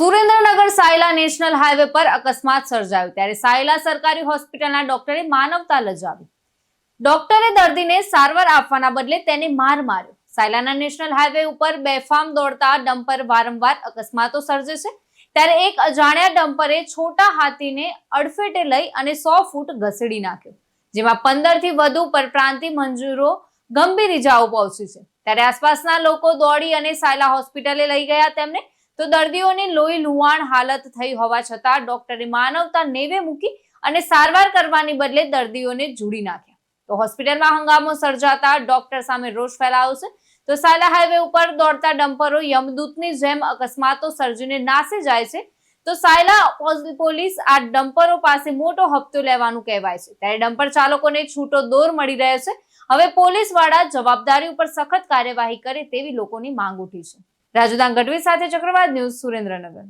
Surendranagar Sayla national highway પર અકસ્માત સર્જાયો. ત્યારે સાયલા સરકારી હોસ્પિટલના ડોક્ટરે માનવતા લજાવી. ડોક્ટરે દર્દીને સારવાર આપવાના બદલે તેને માર માર્યો. સાયલાના નેશનલ હાઈવે ઉપર બેફામ દોડતા ડમ્પર વારંવાર અકસ્માતો સર્જે છે. ત્યારે એક અજાણ્યા ડમ્પરે છોટા હાથીને અડફેટે લઈ અને સો ફૂટ ઘસેડી નાખ્યો, જેમાં પંદરથી વધુ પરપ્રાંતિ મંજૂરો ગંભીર ઇજાઓ પહોંચી છે. ત્યારે આસપાસના લોકો દોડી અને સાયલા હોસ્પિટલે લઈ ગયા તેમને તો દર્દીઓની લોહી લુહાણ હાલત થઈ હોવા છતાં ડોક્ટરે માનવતા નેવે મૂકી અને સારવાર કરવાની બદલે દર્દીઓને જુડી નાખ્યા. તો હોસ્પિટલમાં હંગામો સર્જાતા ડોક્ટર સામે રોષ ફેલાયો છે તો સાયલા હાઈવે ઉપર દોડતા ડમ્પરો યમદૂતની જેમ અકસ્માતો સર્જીને નાસે જાય છે. તો સાયલા પોલીસ આ ડમ્પરો પાસે મોટો હપ્તો લેવાનું કહેવાય છે. ત્યારે ડમ્પર ચાલકોને છૂટો દોર મળી રહ્યો છે. હવે પોલીસવાળા જવાબદારી ઉપર સખત કાર્યવાહી કરે તેવી લોકોની માંગ ઉઠી છે. રાજુદાન ગઢવી સાથે ચક્રવાત ન્યૂઝ સુરેન્દ્રનગર.